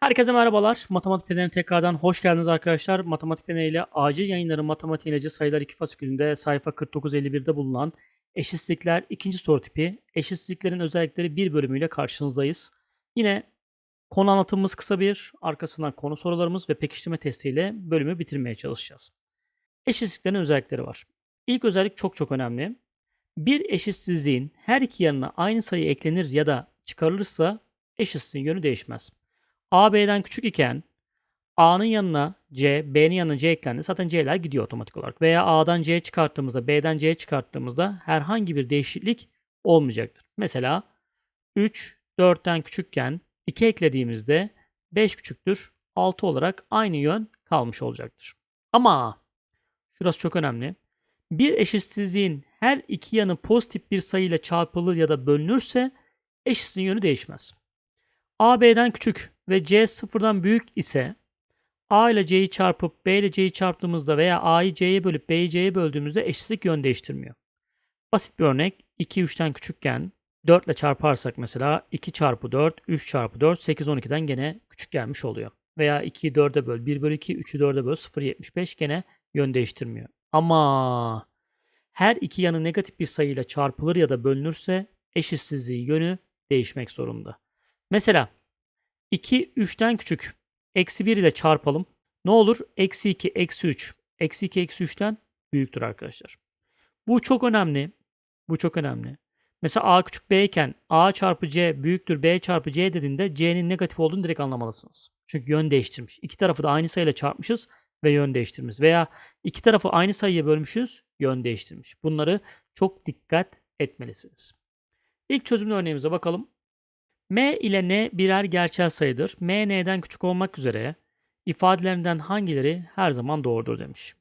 Herkese merhabalar. Matematik Feneri'ne tekrardan hoş geldiniz arkadaşlar. Matematik Feneri ile acil yayınların matematik ilacı sayılar 2 fasikülünde sayfa 4951'de bulunan eşitsizlikler ikinci soru tipi eşitsizliklerin özellikleri bir bölümüyle karşınızdayız. Yine konu anlatımımız kısa bir, arkasından konu sorularımız ve pekiştirme testiyle bölümü bitirmeye çalışacağız. Eşitsizliklerin özellikleri var. İlk özellik çok çok önemli. Bir eşitsizliğin her iki yanına aynı sayı eklenir ya da çıkarılırsa eşitsizliğin yönü değişmez. A B'den küçük iken A'nın yanına C, B'nin yanına C eklendi. Zaten C'ler gidiyor otomatik olarak. Veya A'dan C çıkarttığımızda, B'den C çıkarttığımızda herhangi bir değişiklik olmayacaktır. Mesela 3, 4'ten küçükken 2 eklediğimizde 5 küçüktür. 6 olarak aynı yön kalmış olacaktır. Ama şurası çok önemli. Bir eşitsizliğin her iki yanı pozitif bir sayıyla çarpılır ya da bölünürse eşitsizliğin yönü değişmez. A B'den küçük ve C sıfırdan büyük ise A ile C'yi çarpıp B ile C'yi çarptığımızda veya A'yı C'ye bölüp B'yi C'ye böldüğümüzde eşitlik yön değiştirmiyor. Basit bir örnek 2 3'ten küçükken 4 ile çarparsak mesela 2 çarpı 4, 3 çarpı 4, 8 12'den gene küçük gelmiş oluyor. Veya 2'yi 4'e böl, 1 bölü 2, 3'ü 4'e böl, 0 75 gene yön değiştirmiyor. Ama her iki yanı negatif bir sayıyla çarpılır ya da bölünürse eşitsizliği yönü değişmek zorunda. Mesela 2 3'ten küçük. Eksi 1 ile çarpalım. Ne olur? Eksi 2, eksi 3. Eksi 2, eksi 3'ten büyüktür arkadaşlar. Bu çok önemli. Bu çok önemli. Mesela A küçük B iken A çarpı C büyüktür B çarpı C dediğinde C'nin negatif olduğunu direkt anlamalısınız. Çünkü yön değiştirmiş. İki tarafı da aynı sayıyla çarpmışız ve yön değiştirmiş. Veya iki tarafı aynı sayıya bölmüşüz, yön değiştirmiş. Bunları çok dikkat etmelisiniz. İlk çözüm örneğimize bakalım. M ile N birer gerçel sayıdır. M N'den küçük olmak üzere ifadelerinden hangileri her zaman doğrudur demiş.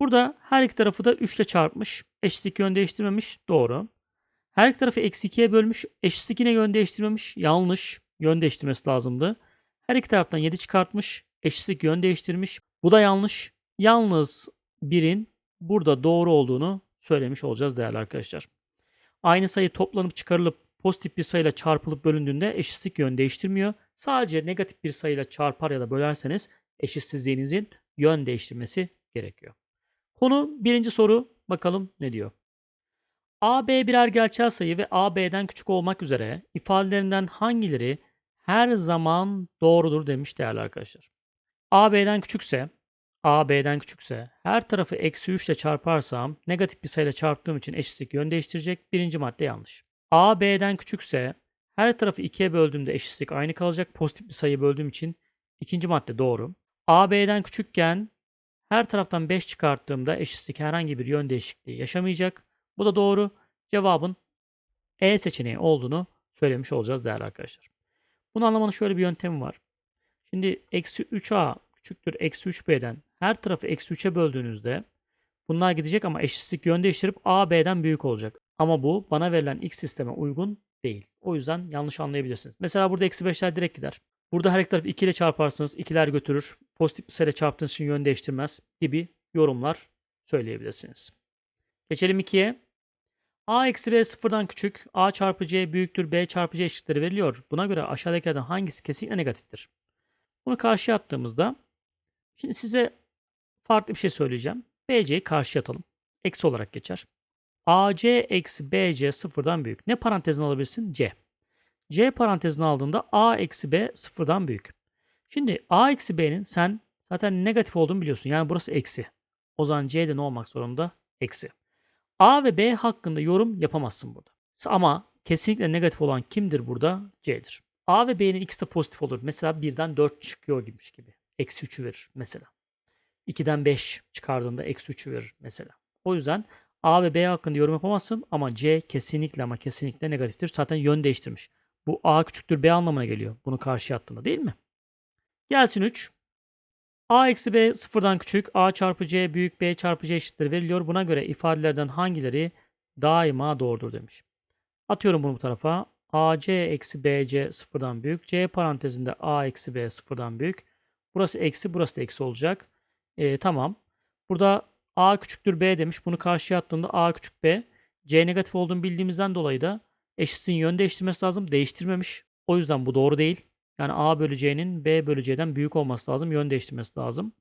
Burada her iki tarafı da 3 ile çarpmış. Eşitlik yön değiştirmemiş. Doğru. Her iki tarafı eksi 2'ye bölmüş. Eşitlik yine yön değiştirmemiş. Yanlış. Yön değiştirmesi lazımdı. Her iki taraftan 7 çıkartmış. Eşitlik yön değiştirmiş. Bu da yanlış. Yalnız birin burada doğru olduğunu söylemiş olacağız değerli arkadaşlar. Aynı sayı toplanıp çıkarılıp pozitif bir sayıyla çarpılıp bölündüğünde eşitlik yön değiştirmiyor. Sadece negatif bir sayıyla çarpar ya da bölerseniz eşitsizliğinizin yön değiştirmesi gerekiyor. Konu birinci soru. Bakalım ne diyor? A, B birer gerçel sayı ve A, B'den küçük olmak üzere ifadelerinden hangileri her zaman doğrudur demiş değerli arkadaşlar. A, B'den küçükse A, B'den küçükse her tarafı eksi 3 ile çarparsam negatif bir sayıyla çarptığım için eşitlik yön değiştirecek. Birinci madde yanlış. A B'den küçükse her tarafı 2'ye böldüğümde eşitlik aynı kalacak. Pozitif bir sayı böldüğüm için ikinci madde doğru. A B'den küçükken her taraftan 5 çıkarttığımda eşitlik herhangi bir yön değişikliği yaşamayacak. Bu da doğru. Cevabın E seçeneği olduğunu söylemiş olacağız değerli arkadaşlar. Bunu anlamanın şöyle bir yöntemi var. Şimdi eksi 3A küçüktür eksi 3B'den her tarafı eksi 3'e böldüğünüzde bunlar gidecek ama eşitlik yön değiştirip A B'den büyük olacak. Ama bu bana verilen x sisteme uygun değil. O yüzden yanlış anlayabilirsiniz. Mesela burada eksi 5'ler direkt gider. Burada her iki tarafı 2 ile çarparsınız. 2'ler götürür. Pozitif bir sayıyla çarptığınız için yön değiştirmez gibi yorumlar söyleyebilirsiniz. Geçelim 2'ye. A eksi B sıfırdan küçük. A çarpı C büyüktür. B çarpı C eşitleri veriliyor. Buna göre aşağıdakilerden hangisi kesinlikle negatiftir? Bunu karşıya attığımızda şimdi size farklı bir şey söyleyeceğim. BC'yi karşıya atalım. Eksi olarak geçer. AC eksi BC sıfırdan büyük. Ne parantezine alabilirsin? C. C parantezine aldığında A eksi B sıfırdan büyük. Şimdi A eksi B'nin sen zaten negatif olduğunu biliyorsun. Yani burası eksi. O zaman C'de ne olmak zorunda? Eksi. A ve B hakkında yorum yapamazsın burada. Ama kesinlikle negatif olan kimdir burada? C'dir. A ve B'nin ikisi de pozitif olur. Mesela 1'den 4 çıkıyor gibiymiş gibi. Eksi 3'ü verir mesela. 2'den 5 çıkardığında eksi 3'ü verir mesela. O yüzden A ve B hakkında yorum yapamazsın ama C kesinlikle ama kesinlikle negatiftir. Zaten yön değiştirmiş. Bu A küçüktür B anlamına geliyor. Bunu karşıya attığında değil mi? Gelsin 3. A eksi B sıfırdan küçük. A çarpı C büyük B çarpı C eşittir veriliyor. Buna göre ifadelerden hangileri daima doğrudur demiş. Atıyorum bunu bu tarafa. AC eksi BC sıfırdan büyük. C parantezinde A eksi B sıfırdan büyük. Burası eksi burası da eksi olacak. Ee, tamam. Burada A küçüktür B demiş. Bunu karşıya attığında A küçük B. C negatif olduğunu bildiğimizden dolayı da eşitsin yön değiştirmesi lazım. Değiştirmemiş. O yüzden bu doğru değil. Yani A bölü C'nin B bölü C'den büyük olması lazım. Yön değiştirmesi lazım.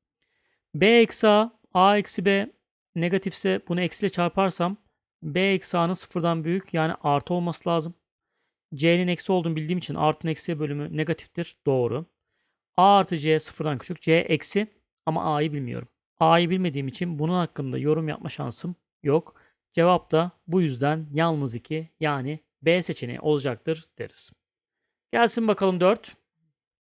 B eksi A, A eksi B negatifse bunu eksiyle çarparsam B eksi A'nın sıfırdan büyük yani artı olması lazım. C'nin eksi olduğunu bildiğim için artının eksiye bölümü negatiftir. Doğru. A artı C sıfırdan küçük. C eksi ama A'yı bilmiyorum. A'yı bilmediğim için bunun hakkında yorum yapma şansım yok. Cevap da bu yüzden yalnız 2 yani B seçeneği olacaktır deriz. Gelsin bakalım 4.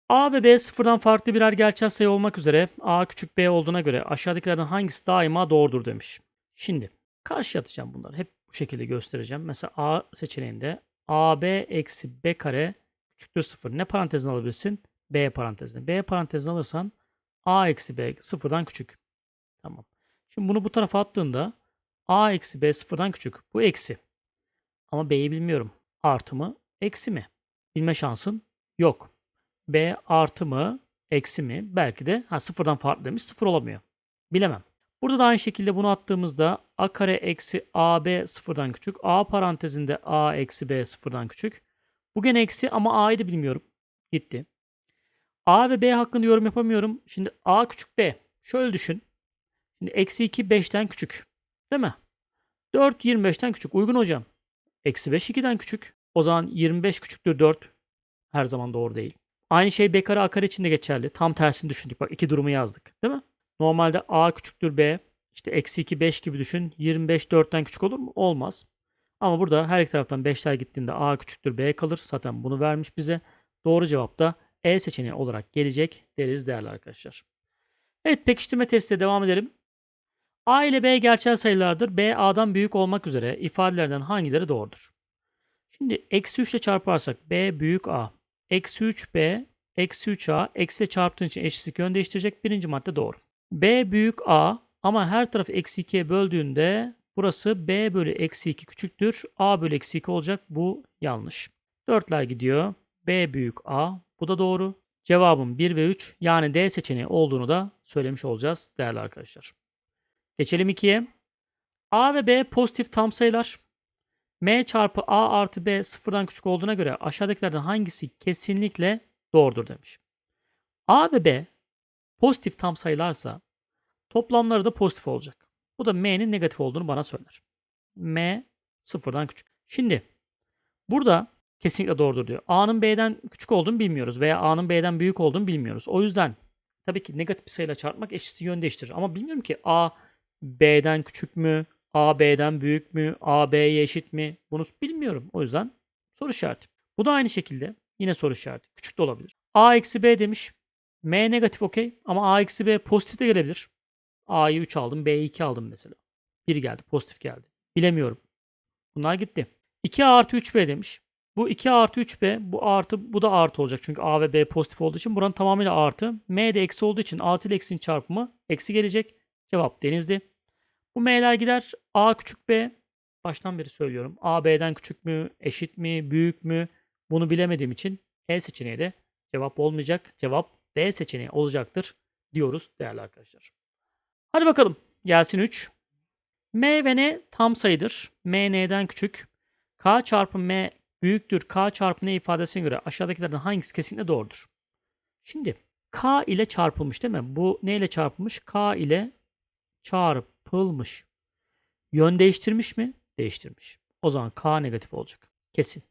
A ve B sıfırdan farklı birer gerçel sayı olmak üzere A küçük B olduğuna göre aşağıdakilerden hangisi daima doğrudur demiş. Şimdi karşı atacağım bunları. Hep bu şekilde göstereceğim. Mesela A seçeneğinde AB eksi B kare küçüktür 0. Ne parantezine alabilirsin? B parantezine. B parantezine alırsan A eksi B sıfırdan küçük. Tamam. Şimdi bunu bu tarafa attığında A eksi B sıfırdan küçük. Bu eksi. Ama B'yi bilmiyorum. Artı mı? Eksi mi? Bilme şansın yok. B artı mı? Eksi mi? Belki de ha, sıfırdan farklı demiş. Sıfır olamıyor. Bilemem. Burada da aynı şekilde bunu attığımızda a kare eksi ab sıfırdan küçük. a parantezinde a eksi b sıfırdan küçük. Bu gene eksi ama a'yı da bilmiyorum. Gitti. a ve b hakkında yorum yapamıyorum. Şimdi a küçük b. Şöyle düşün. Şimdi eksi 2 5'ten küçük. Değil mi? 4 25'ten küçük. Uygun hocam. Eksi 5 2'den küçük. O zaman 25 küçüktür 4. Her zaman doğru değil. Aynı şey b kare a kare için de geçerli. Tam tersini düşündük. Bak iki durumu yazdık. Değil mi? Normalde a küçüktür b. İşte eksi 2 5 gibi düşün. 25 4'ten küçük olur mu? Olmaz. Ama burada her iki taraftan 5'ler gittiğinde a küçüktür b kalır. Zaten bunu vermiş bize. Doğru cevap da E seçeneği olarak gelecek deriz değerli arkadaşlar. Evet pekiştirme testine devam edelim. A ile B gerçel sayılardır. B A'dan büyük olmak üzere ifadelerden hangileri doğrudur? Şimdi eksi 3 ile çarparsak B büyük A. Eksi 3B eksi 3A eksi çarptığın için eşitlik yön değiştirecek. Birinci madde doğru. B büyük A ama her tarafı eksi 2'ye böldüğünde burası B bölü eksi 2 küçüktür. A bölü eksi 2 olacak. Bu yanlış. Dörtler gidiyor. B büyük A. Bu da doğru. Cevabım 1 ve 3 yani D seçeneği olduğunu da söylemiş olacağız değerli arkadaşlar. Geçelim 2'ye. A ve B pozitif tam sayılar. M çarpı A artı B sıfırdan küçük olduğuna göre aşağıdakilerden hangisi kesinlikle doğrudur demiş. A ve B pozitif tam sayılarsa toplamları da pozitif olacak. Bu da M'nin negatif olduğunu bana söyler. M sıfırdan küçük. Şimdi burada kesinlikle doğrudur diyor. A'nın B'den küçük olduğunu bilmiyoruz veya A'nın B'den büyük olduğunu bilmiyoruz. O yüzden tabii ki negatif bir sayıyla çarpmak eşitliği yön değiştirir. Ama bilmiyorum ki A B'den küçük mü, A B'den büyük mü, A B'ye eşit mi? Bunu bilmiyorum. O yüzden soru işareti. Bu da aynı şekilde yine soru işareti. Küçük de olabilir. A eksi B demiş. M negatif okey ama A eksi B pozitif de gelebilir. A'yı 3 aldım, B'yi 2 aldım mesela. 1 geldi, pozitif geldi. Bilemiyorum. Bunlar gitti. 2A artı 3B demiş. Bu 2 artı 3B, bu artı, bu da artı olacak. Çünkü A ve B pozitif olduğu için buranın tamamıyla artı. M de eksi olduğu için artı ile eksinin çarpımı eksi gelecek. Cevap denizdi. Bu M'ler gider. A küçük B. Baştan beri söylüyorum. A B'den küçük mü, eşit mi, büyük mü? Bunu bilemediğim için E seçeneği de cevap olmayacak. Cevap D seçeneği olacaktır diyoruz değerli arkadaşlar. Hadi bakalım. Gelsin 3. M ve N tam sayıdır. M N'den küçük. K çarpı M büyüktür. K çarpı N ifadesine göre aşağıdakilerden hangisi kesinlikle doğrudur? Şimdi K ile çarpılmış değil mi? Bu ne ile çarpılmış? K ile çarpılmış. Yön değiştirmiş mi? Değiştirmiş. O zaman K negatif olacak. Kesin.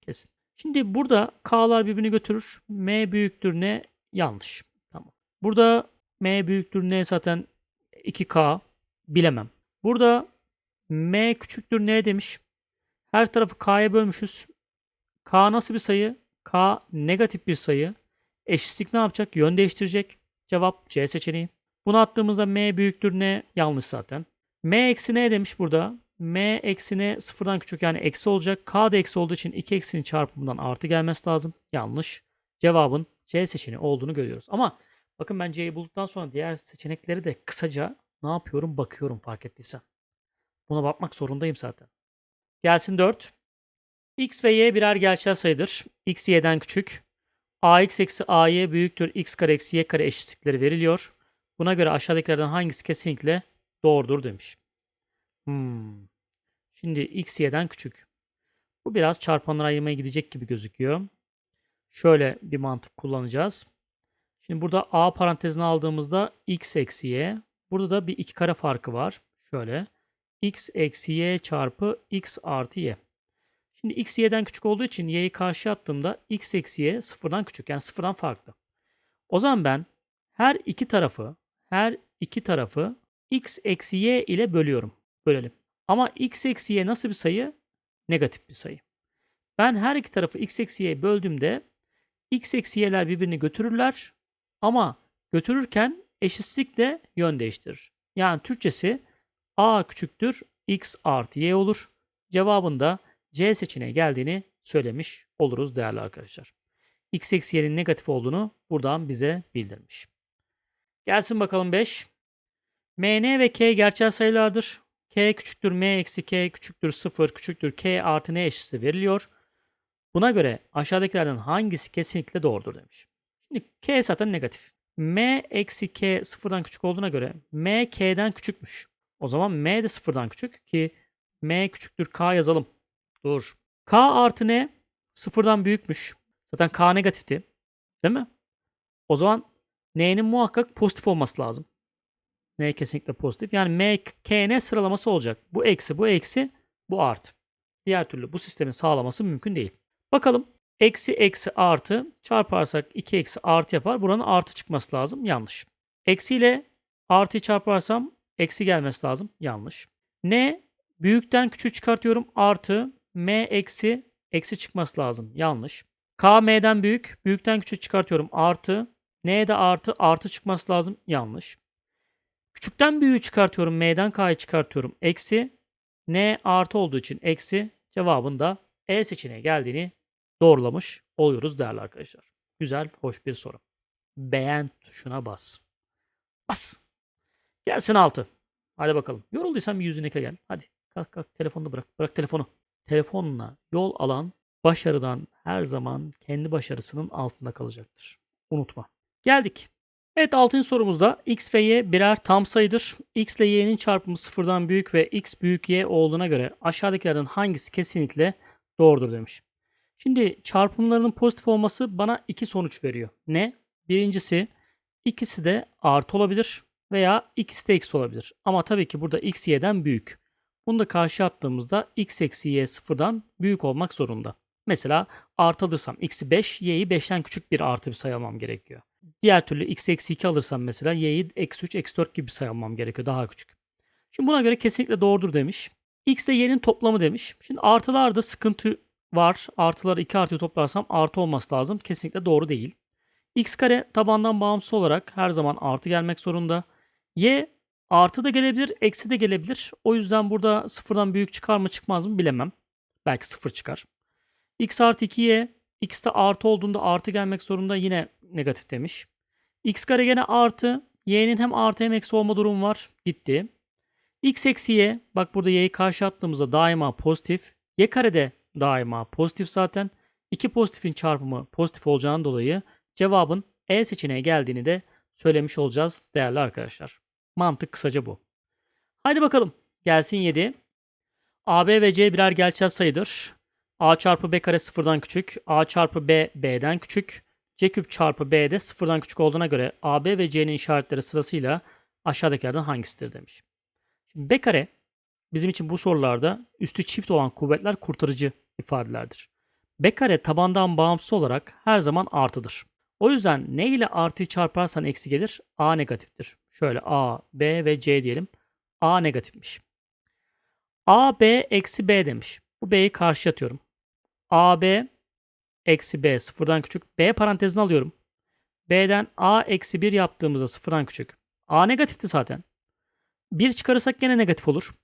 Kesin. Şimdi burada K'lar birbirini götürür. M büyüktür ne? Yanlış. Tamam. Burada M büyüktür ne zaten 2K bilemem. Burada M küçüktür ne demiş? Her tarafı K'ya bölmüşüz. K nasıl bir sayı? K negatif bir sayı. Eşitlik ne yapacak? Yön değiştirecek. Cevap C seçeneği. Bunu attığımızda M büyüktür ne? Yanlış zaten. M eksi ne demiş burada? M eksi ne sıfırdan küçük yani eksi olacak. K da eksi olduğu için 2 eksinin çarpımından artı gelmesi lazım. Yanlış. Cevabın C seçeneği olduğunu görüyoruz. Ama bakın ben C'yi bulduktan sonra diğer seçenekleri de kısaca ne yapıyorum bakıyorum fark ettiysen. Buna bakmak zorundayım zaten. Gelsin 4. X ve Y birer gerçel sayıdır. X Y'den küçük. AX eksi AY büyüktür. X kare eksi Y kare eşitlikleri veriliyor. Buna göre aşağıdakilerden hangisi kesinlikle doğrudur demiş. Hmm. Şimdi x y'den küçük. Bu biraz çarpanlara ayırmaya gidecek gibi gözüküyor. şöyle bir mantık kullanacağız. Şimdi burada a parantezine aldığımızda x eksi y. Burada da bir iki kare farkı var. Şöyle x eksi y çarpı x artı y. Şimdi x y'den küçük olduğu için y'yi karşıya attığımda x eksi y sıfırdan küçük. Yani sıfırdan farklı. O zaman ben her iki tarafı her iki tarafı x eksi y ile bölüyorum. Bölelim. Ama x eksi y nasıl bir sayı? Negatif bir sayı. Ben her iki tarafı x eksi y'ye böldüğümde x eksi y'ler birbirini götürürler ama götürürken eşitsizlikle yön değiştirir. Yani Türkçesi a küçüktür x artı y olur. Cevabında C seçeneği geldiğini söylemiş oluruz değerli arkadaşlar. x eksi y'nin negatif olduğunu buradan bize bildirmiş. Gelsin bakalım 5. mn ve k gerçel sayılardır. k küçüktür m eksi k küçüktür 0 küçüktür k artı n eşitsi veriliyor. Buna göre aşağıdakilerden hangisi kesinlikle doğrudur demiş. Şimdi k zaten negatif. m eksi k sıfırdan küçük olduğuna göre m k'den küçükmüş. O zaman m de sıfırdan küçük ki m küçüktür k yazalım. Dur. K artı n sıfırdan büyükmüş. Zaten K negatifti. Değil mi? O zaman N'nin muhakkak pozitif olması lazım. N kesinlikle pozitif. Yani M, K, N sıralaması olacak. Bu eksi, bu eksi, bu artı. Diğer türlü bu sistemin sağlaması mümkün değil. Bakalım. Eksi, eksi, artı çarparsak 2 eksi artı yapar. Buranın artı çıkması lazım. Yanlış. Eksi ile artıyı çarparsam eksi gelmesi lazım. Yanlış. N büyükten küçük çıkartıyorum. Artı m eksi eksi çıkması lazım. Yanlış. K m'den büyük. Büyükten küçük çıkartıyorum. Artı. N'de artı artı çıkması lazım. Yanlış. Küçükten büyüğü çıkartıyorum. M'den K'yı çıkartıyorum. Eksi. N artı olduğu için eksi. Cevabın da E seçeneği geldiğini doğrulamış oluyoruz değerli arkadaşlar. Güzel, hoş bir soru. Beğen tuşuna bas. Bas. Gelsin altı. Hadi bakalım. Yorulduysan bir yüzüne gel. Hadi kalk kalk telefonunu bırak. Bırak telefonu telefonla yol alan başarıdan her zaman kendi başarısının altında kalacaktır. Unutma. Geldik. Evet 6. sorumuzda x ve y birer tam sayıdır. x ile y'nin çarpımı sıfırdan büyük ve x büyük y olduğuna göre aşağıdakilerden hangisi kesinlikle doğrudur demiş. Şimdi çarpımlarının pozitif olması bana iki sonuç veriyor. Ne? Birincisi ikisi de artı olabilir veya ikisi de eksi olabilir. Ama tabii ki burada x y'den büyük. Bunu da karşı attığımızda x eksi y sıfırdan büyük olmak zorunda. Mesela artı alırsam x'i 5, y'yi 5'ten küçük bir artı bir sayı almam gerekiyor. Diğer türlü x eksi 2 alırsam mesela y'yi eksi 3, eksi 4 gibi bir sayı almam gerekiyor daha küçük. Şimdi buna göre kesinlikle doğrudur demiş. x ile y'nin toplamı demiş. Şimdi artılarda sıkıntı var. Artıları 2 artıyı toplarsam artı olması lazım. Kesinlikle doğru değil. x kare tabandan bağımsız olarak her zaman artı gelmek zorunda. y Artı da gelebilir, eksi de gelebilir. O yüzden burada sıfırdan büyük çıkar mı çıkmaz mı bilemem. Belki sıfır çıkar. x artı 2y, x de artı olduğunda artı gelmek zorunda yine negatif demiş. x kare gene artı, y'nin hem artı hem eksi olma durumu var. Gitti. x eksi y, bak burada y'yi karşı attığımızda daima pozitif. y kare de daima pozitif zaten. İki pozitifin çarpımı pozitif olacağından dolayı cevabın E seçeneği geldiğini de söylemiş olacağız değerli arkadaşlar. Mantık kısaca bu. Haydi bakalım. Gelsin 7. AB ve C birer gerçel sayıdır. A çarpı B kare sıfırdan küçük. A çarpı B B'den küçük. C küp çarpı B de sıfırdan küçük olduğuna göre AB ve C'nin işaretleri sırasıyla aşağıdakilerden hangisidir demiş. Şimdi B kare bizim için bu sorularda üstü çift olan kuvvetler kurtarıcı ifadelerdir. B kare tabandan bağımsız olarak her zaman artıdır. O yüzden ne ile artıyı çarparsan eksi gelir? A negatiftir. Şöyle A, B ve C diyelim. A negatifmiş. A, B eksi B demiş. Bu B'yi karşı atıyorum. A, B eksi B sıfırdan küçük. B parantezini alıyorum. B'den A eksi 1 yaptığımızda sıfırdan küçük. A negatifti zaten. 1 çıkarırsak gene negatif olur.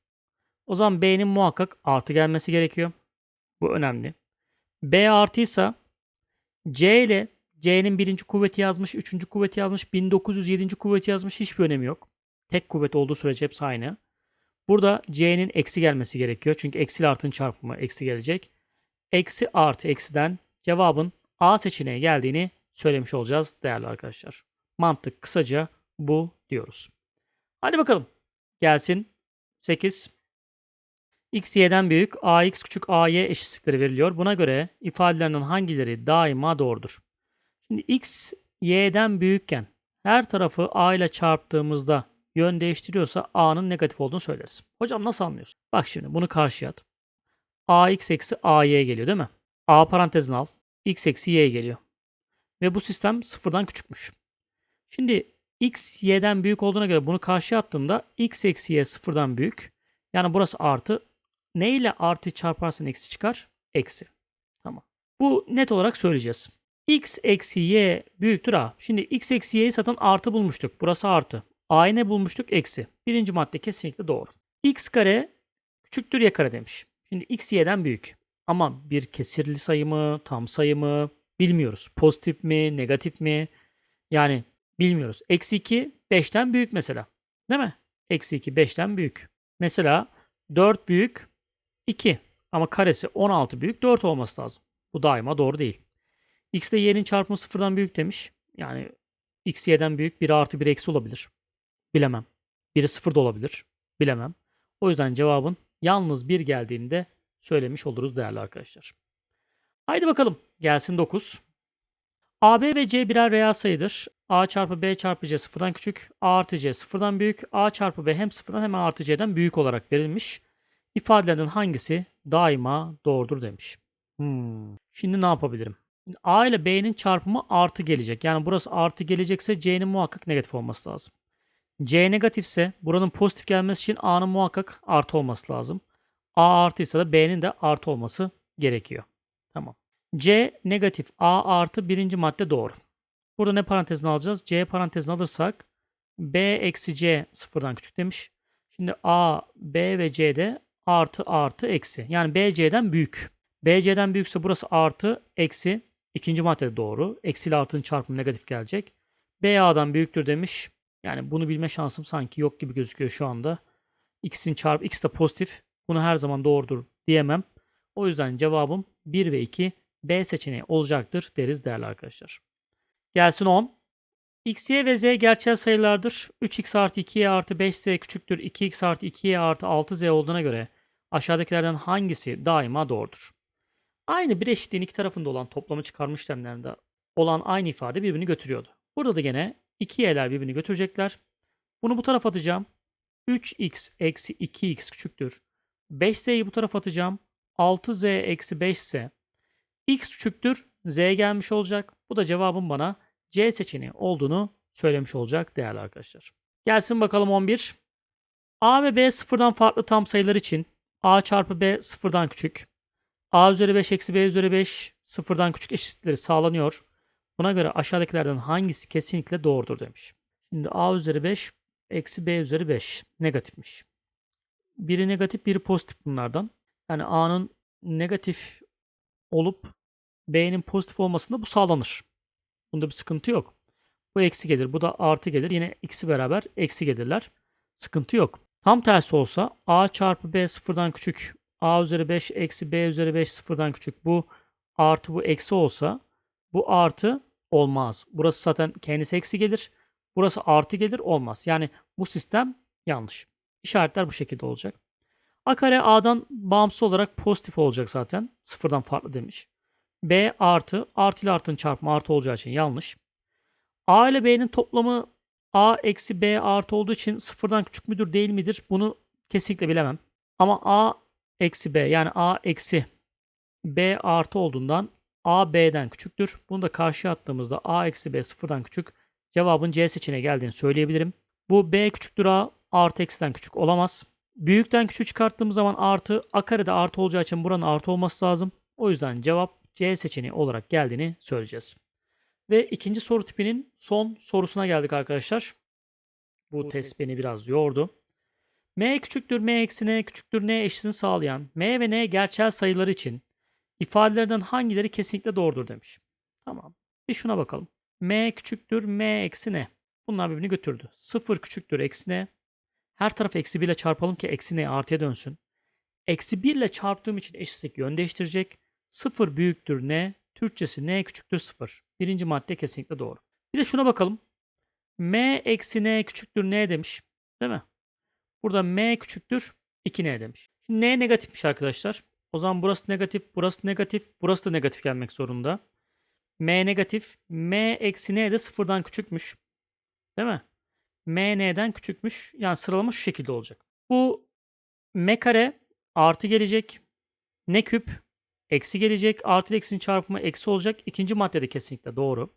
O zaman B'nin muhakkak artı gelmesi gerekiyor. Bu önemli. B artıysa C ile C'nin birinci kuvveti yazmış, üçüncü kuvveti yazmış, 1907. kuvveti yazmış hiçbir önemi yok. Tek kuvvet olduğu sürece hepsi aynı. Burada C'nin eksi gelmesi gerekiyor. Çünkü eksi artın çarpımı eksi gelecek. Eksi artı eksiden cevabın A seçeneği geldiğini söylemiş olacağız değerli arkadaşlar. Mantık kısaca bu diyoruz. Hadi bakalım. Gelsin 8. x y'den büyük, ax küçük ay eşitlikleri veriliyor. Buna göre ifadelerinden hangileri daima doğrudur? Şimdi x y'den büyükken her tarafı a ile çarptığımızda yön değiştiriyorsa a'nın negatif olduğunu söyleriz. Hocam nasıl anlıyorsun? Bak şimdi bunu karşıya at. ax eksi ay geliyor değil mi? A parantezine al. x eksi y geliyor. Ve bu sistem sıfırdan küçükmüş. Şimdi x y'den büyük olduğuna göre bunu karşıya attığımda x eksi y sıfırdan büyük. Yani burası artı. Ne ile artı çarparsan eksi çıkar? Eksi. Tamam. Bu net olarak söyleyeceğiz. x eksi y büyüktür a. Şimdi x eksi y'yi zaten artı bulmuştuk. Burası artı. a'yı ne bulmuştuk? Eksi. Birinci madde kesinlikle doğru. x kare küçüktür y kare demiş. Şimdi x y'den büyük. Ama bir kesirli sayı mı, tam sayı mı bilmiyoruz. Pozitif mi, negatif mi? Yani bilmiyoruz. Eksi 2 5'ten büyük mesela. Değil mi? Eksi 2 5'ten büyük. Mesela 4 büyük 2 ama karesi 16 büyük 4 olması lazım. Bu daima doğru değil. X ile y'nin çarpımı sıfırdan büyük demiş. Yani x y'den büyük 1 artı 1 eksi olabilir. Bilemem. Biri sıfır da olabilir. Bilemem. O yüzden cevabın yalnız 1 geldiğinde söylemiş oluruz değerli arkadaşlar. Haydi bakalım. Gelsin 9. AB ve C birer reel sayıdır. A çarpı B çarpı C sıfırdan küçük. A artı C sıfırdan büyük. A çarpı B hem sıfırdan hem artı C'den büyük olarak verilmiş. İfadelerden hangisi daima doğrudur demiş. Hmm. Şimdi ne yapabilirim? A ile B'nin çarpımı artı gelecek. Yani burası artı gelecekse C'nin muhakkak negatif olması lazım. C negatifse buranın pozitif gelmesi için A'nın muhakkak artı olması lazım. A artıysa da B'nin de artı olması gerekiyor. Tamam. C negatif A artı birinci madde doğru. Burada ne parantezini alacağız? C parantezini alırsak B eksi C sıfırdan küçük demiş. Şimdi A, B ve C'de artı artı eksi. Yani B C'den büyük. B C'den büyükse burası artı eksi. İkinci madde doğru. Eksi ile artının çarpımı negatif gelecek. B A'dan büyüktür demiş. Yani bunu bilme şansım sanki yok gibi gözüküyor şu anda. X'in çarpı X de pozitif. Bunu her zaman doğrudur diyemem. O yüzden cevabım 1 ve 2 B seçeneği olacaktır deriz değerli arkadaşlar. Gelsin 10. X, Y ve Z gerçel sayılardır. 3x artı 2y artı 5z küçüktür 2x artı 2y artı 6z olduğuna göre aşağıdakilerden hangisi daima doğrudur? Aynı bir eşitliğin iki tarafında olan toplamı çıkarma işlemlerinde olan aynı ifade birbirini götürüyordu. Burada da gene 2y'ler birbirini götürecekler. Bunu bu tarafa atacağım. 3x eksi 2x küçüktür. 5z'yi bu tarafa atacağım. 6z eksi 5z. x küçüktür. z gelmiş olacak. Bu da cevabın bana C seçeneği olduğunu söylemiş olacak değerli arkadaşlar. Gelsin bakalım 11. A ve B sıfırdan farklı tam sayılar için A çarpı B sıfırdan küçük. A üzeri 5 eksi B üzeri 5 sıfırdan küçük eşitlikleri sağlanıyor. Buna göre aşağıdakilerden hangisi kesinlikle doğrudur demiş. Şimdi A üzeri 5 eksi B üzeri 5 negatifmiş. Biri negatif biri pozitif bunlardan. Yani A'nın negatif olup B'nin pozitif olmasında bu sağlanır. Bunda bir sıkıntı yok. Bu eksi gelir. Bu da artı gelir. Yine ikisi beraber eksi gelirler. Sıkıntı yok. Tam tersi olsa a çarpı b sıfırdan küçük. a üzeri 5 eksi b üzeri 5 sıfırdan küçük. Bu artı bu eksi olsa bu artı olmaz. Burası zaten kendisi eksi gelir. Burası artı gelir olmaz. Yani bu sistem yanlış. İşaretler bu şekilde olacak. A kare A'dan bağımsız olarak pozitif olacak zaten. Sıfırdan farklı demiş. B artı artı ile artının çarpımı artı olacağı için yanlış. A ile B'nin toplamı A eksi B artı olduğu için sıfırdan küçük müdür değil midir? Bunu kesinlikle bilemem. Ama A eksi B yani A eksi B artı olduğundan A B'den küçüktür. Bunu da karşıya attığımızda A eksi B sıfırdan küçük. Cevabın C seçeneğine geldiğini söyleyebilirim. Bu B küçüktür A artı eksiden küçük olamaz. Büyükten küçük çıkarttığımız zaman artı A karede artı olacağı için buranın artı olması lazım. O yüzden cevap C seçeneği olarak geldiğini söyleyeceğiz. Ve ikinci soru tipinin son sorusuna geldik arkadaşlar. Bu, Bu test, test beni biraz yordu. M küçüktür M eksi N küçüktür N eşitini sağlayan M ve N gerçel sayılar için ifadelerden hangileri kesinlikle doğrudur demiş. Tamam. Bir şuna bakalım. M küçüktür M eksi N. Bunlar birbirini götürdü. 0 küçüktür eksi N. Her tarafı eksi 1 ile çarpalım ki eksi N artıya dönsün. Eksi 1 ile çarptığım için eşitlik yön değiştirecek. 0 büyüktür n, Türkçesi n küçüktür 0. Birinci madde kesinlikle doğru. Bir de şuna bakalım. m eksi n küçüktür n demiş. Değil mi? Burada m küçüktür 2n demiş. Şimdi N negatifmiş arkadaşlar. O zaman burası negatif, burası negatif, burası da negatif gelmek zorunda. M negatif, M eksi N de sıfırdan küçükmüş. Değil mi? M N'den küçükmüş. Yani sıralama şu şekilde olacak. Bu M kare artı gelecek. N küp eksi gelecek. Artı ile eksinin çarpımı eksi olacak. İkinci maddede kesinlikle doğru.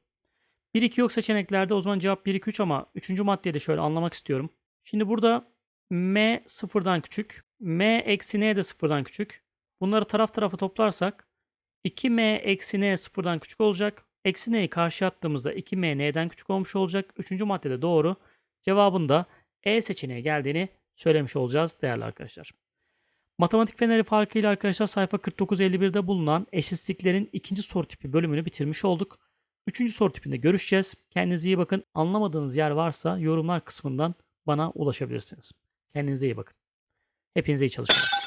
1 2 yok seçeneklerde o zaman cevap 1 2 3 ama üçüncü maddeyi de şöyle anlamak istiyorum. Şimdi burada M sıfırdan küçük. M eksi N de sıfırdan küçük. Bunları taraf tarafa toplarsak 2M eksi N sıfırdan küçük olacak. Eksi N'yi karşıya attığımızda 2M N'den küçük olmuş olacak. Üçüncü maddede doğru. Cevabın da E seçeneğe geldiğini söylemiş olacağız değerli arkadaşlar. Matematik feneri farkıyla arkadaşlar sayfa 49-51'de bulunan eşitsizliklerin ikinci soru tipi bölümünü bitirmiş olduk. Üçüncü soru tipinde görüşeceğiz. Kendinize iyi bakın. Anlamadığınız yer varsa yorumlar kısmından bana ulaşabilirsiniz. Kendinize iyi bakın. Hepinize iyi çalışmalar.